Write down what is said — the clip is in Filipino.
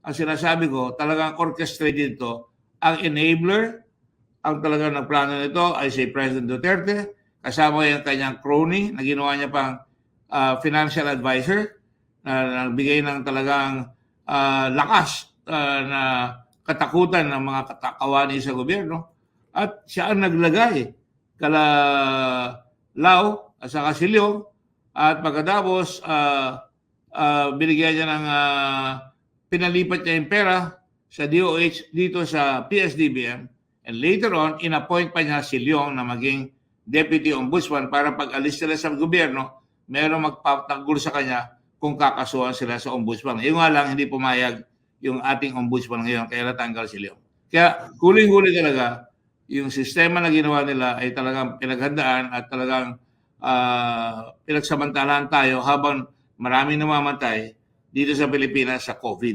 ang sinasabi ko, talagang orchestrated ito. Ang enabler, ang talagang nagplano nito ay si President Duterte, kasama yung kanyang crony na ginawa niya pang ah, financial advisor na nagbigay ng talagang ah, lakas ah, na katakutan ng mga katakawani sa gobyerno. At siya ang naglagay kala Lao at saka si Leong at pagkatapos ah, ah, binigyan niya ng ah, pinalipat niya yung pera sa DOH dito sa PSDBM and later on inappoint pa niya si Leong na maging deputy ombudsman para pag alis sila sa gobyerno meron magpatanggol sa kanya kung kakasuhan sila sa ombudsman. Yung nga lang hindi pumayag yung ating ombudsman ngayon kaya natanggal si Leong. Kaya huling-huli talaga yung sistema na ginawa nila ay talagang pinaghandaan at talagang ah, pinagsamantalahan tayo habang marami namamatay dito sa Pilipinas sa COVID.